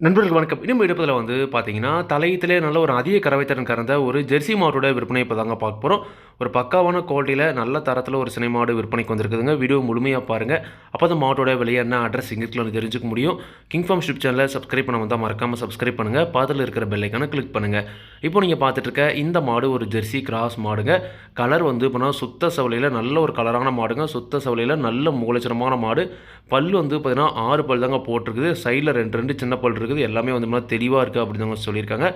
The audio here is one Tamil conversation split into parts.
நண்பர்கள் வணக்கம். இன்னும் எடுப்பதில் வந்து பார்த்தீங்கன்னா தலையத்திலே நல்ல ஒரு அதிக கறவைத்திறன் கறந்த ஒரு ஜெர்சி மாட்டோட விற்பனை இப்போ தாங்க பார்க்க போகிறோம் ஒரு பக்காவான குவாலிட்டியில் நல்ல தரத்தில் ஒரு சினை மாடு விற்பனைக்கு வந்திருக்குதுங்க. வீடியோ முழுமையாக பாருங்கள் அப்போ தான் மாவட்டோட விலை என்ன அட்ரஸ் இங்கிருக்குன்னு தெரிஞ்சுக்க முடியும். கிங் ஃபார்ம் ஷிப் சேனலை சப்ஸ்கிரைப் பண்ண வந்தால் மறக்காமல் சப்ஸ்கிரைப் பண்ணுங்கள் பாதில் இருக்கிற பெல்லைக்கான கிளிக் பண்ணுங்கள் இப்போ நீங்கள் பார்த்துட்டு இருக்க இந்த மாடு ஒரு ஜெர்சி கிராஸ் மாடுங்க. கலர் வந்து இப்போ சுத்த சவலையில் நல்ல ஒரு கலரான மாடுங்க. சுத்த சவலையில் நல்ல மூலச்சரமான மாடு. பல் வந்து பார்த்தீங்கன்னா ஆறு பல் தாங்க போட்டிருக்குது. சைடில் ரெண்டு ரெண்டு சின்ன பல் இருக்குது. எல்லாமே வந்து தெளிவாக இருக்குது அப்படின்னு சொல்லியிருக்காங்க.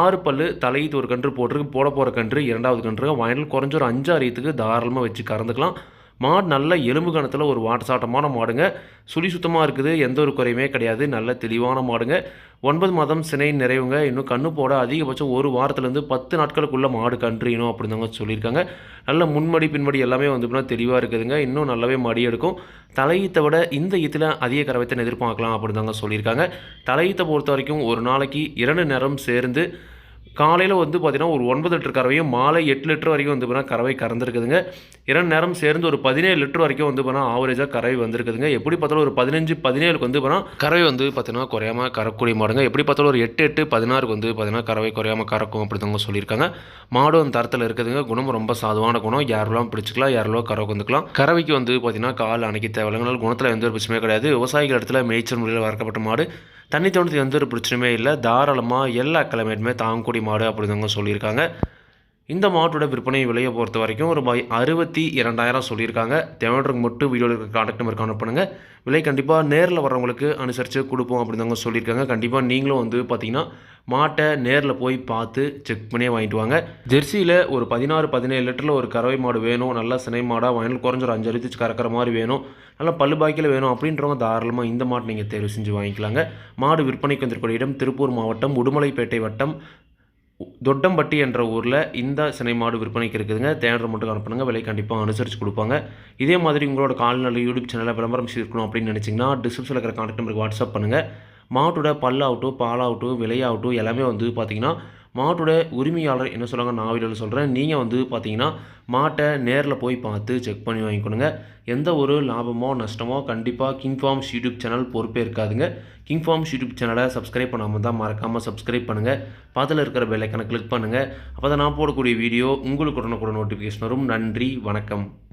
ஆறு பல் தலையீத்து ஒரு கன்று போட்டிருக்கு. போட போகிற கன்று இரண்டாவது கன்று வயலில் குறைஞ்ச ஒரு அஞ்சாறு ஈத்துக்கு தாராளமாக வச்சு கறந்துக்கலாம். மாடு நல்ல எலும்பு கணத்தில் ஒரு வாட்டசாட்டமான மாடுங்க. சுழி சுத்தமாக இருக்குது எந்த ஒரு குறையுமே கிடையாது. நல்ல தெளிவான மாடுங்க. ஒன்பது மாதம் சினை நிறைவுங்க. இன்னும் கண்ணு போட அதிகபட்சம் ஒரு வாரத்துலேருந்து பத்து நாட்களுக்குள்ளே மாடு கன்றுணும் அப்படின்னு தாங்க சொல்லியிருக்காங்க. நல்ல முன்மடி பின்மடி எல்லாமே வந்து தெளிவாக இருக்குதுங்க. இன்னும் நல்லாவே மடி எடுக்கும். தலையீத்தை விட இந்த ஈத்தில் அதிக கரவத்தை எதிர்பார்க்கலாம் அப்படின்னு தாங்க சொல்லியிருக்காங்க. தலையீத்தை பொறுத்த வரைக்கும் ஒரு நாளைக்கு இரண்டு நேரம் சேர்ந்து காலையில் வந்து பார்த்திங்கன்னா ஒரு ஒன்பது லிட்டர் கறவையும் மாலை எட்டு லிட்டர் வரைக்கும் வந்து பார்த்தீங்கன்னா கறவை கறந்துருக்குதுங்க. இரண்டு நேரம் சேர்ந்து ஒரு பதினேழு லிட்டர் வரைக்கும் வந்து பார்த்தீங்கன்னா ஆவரேஜாக கறவை வந்திருக்குதுங்க. எப்படி பார்த்தாலும் ஒரு பதினஞ்சு பதினேழுக்கு வந்து பார்த்தீங்கன்னா கறவை வந்து பார்த்தீங்கன்னா குறையாம கறக்கூடிய மாடுங்க. எப்படி பார்த்தாலும் ஒரு எட்டு எட்டு பதினாறுக்கு வந்து பார்த்தீங்கன்னா கறவை குறையாம கறக்கும் அப்படிதாங்க சொல்லியிருக்காங்க. மாடு அந்த தரத்தில் இருக்குதுங்க. குணம் ரொம்ப சாதுவான குணம். யாரெல்லாம் பிடிச்சிக்கலாம் யாரெல்லாம் கறவை வந்துக்கலாம் கறவைக்கு வந்து பார்த்தீங்கன்னா கால் அணைக்க தேவையில்லைங்கனால குணத்தில் எந்த ஒரு பிரச்சனையும் கிடையாது. விவசாயிகள் இடத்துல மேய்ச்சல் முறையில் வளர்க்கப்பட்ட மாடு. தண்ணி தோணத்துக்கு எந்த ஒரு பிரச்சனையுமே இல்லை. தாராளமாக எல்லா கிளைமேட்டுமே தாங்கக்கூடிய மாடு அப்படிதாங்க சொல்லியிருக்காங்க. இந்த மாட்டோட விற்பனை விலையை பொறுத்த வரைக்கும் ஒரு பை அறுபத்தி இரண்டாயிரம் சொல்லியிருக்காங்க. தேவையானவருக்கு மட்டும் வீடியோவில் இருக்க கான்டாக்ட் நம்பர் கான்டாக்ட் பண்ணுங்கள் விலை கண்டிப்பாக நேரில் வரவங்களுக்கு அனுசரித்து கொடுப்போம் அப்படின்னு சொல்லியிருக்காங்க. கண்டிப்பாக நீங்களும் வந்து பார்த்தீங்கன்னா மாட்டை நேரில் போய் பார்த்து செக் பண்ணியே வாங்கிட்டு வாங்க. ஜெர்சியில் ஒரு பதினாறு பதினேழு லிட்டரில் ஒரு கறவை மாடு வேணும். நல்லா சினை மாடாக வயலில் குறைஞ்ச ஒரு அஞ்சு அறுத்து கறக்கிற மாதிரி வேணும். நல்லா பல்லு பாய்க்கில் வேணும் அப்படின்றவங்க தாராளமாக இந்த மாட்டை நீங்கள் தேர்வு செஞ்சு வாங்கிக்கலாங்க. மாடு விற்பனைக்கு வந்திருக்கிற இடம் திருப்பூர் மாவட்டம் உடுமலைப்பேட்டை வட்டம் தொட்டம்பட்டி என்ற ஊரில் இந்த சினை மாடு விற்பனைக்கு இருக்குதுங்க. தேனரை மட்டும் அனுப்புனுங்க விலை கண்டிப்பாக அனுசரித்து கொடுப்பாங்க. இதே மாதிரி உங்களோட கால்நடை யூடியூப் சேனலில் விளம்பரம் செய்திருக்கணும் அப்படின்னு நினச்சிங்கன்னா டிஸ்கிரிப்ஷனில் இருக்கிற கான்டாக்ட் நம்பருக்கு வாட்ஸ்அப் பண்ணுங்கள் மாட்டோட பல்லாகட்டும் பாலாகட்டும் விலையாகட்டும் எல்லாமே வந்து பார்த்திங்கன்னா மாட்டோட உரிமையாளர் என்ன சொல்கிறாங்க நான் வீடியோவில் சொல்கிறேன் நீங்கள் வந்து பார்த்தீங்கன்னா மாட்டை நேரில் போய் பார்த்து செக் பண்ணி வாங்கிக்கணுங்க. எந்த ஒரு லாபமோ நஷ்டமோ கண்டிப்பாக கிங் ஃபார்ம்ஸ் யூடியூப் சேனல் பொறுப்பே இருக்காதுங்க. கிங் ஃபார்ம்ஸ் யூடியூப் சேனலை சப்ஸ்கிரைப் பண்ணாமல் தான் மறக்காமல் சப்ஸ்கிரைப் பண்ணுங்கள் பார்த்துல இருக்கிற பெல்லைக்கனை கிளிக் பண்ணுங்கள் அப்போ தான் நான் போடக்கூடிய வீடியோ உங்களுக்கு உடனுக்குடன் நோட்டிஃபிகேஷன் வரும். நன்றி வணக்கம்.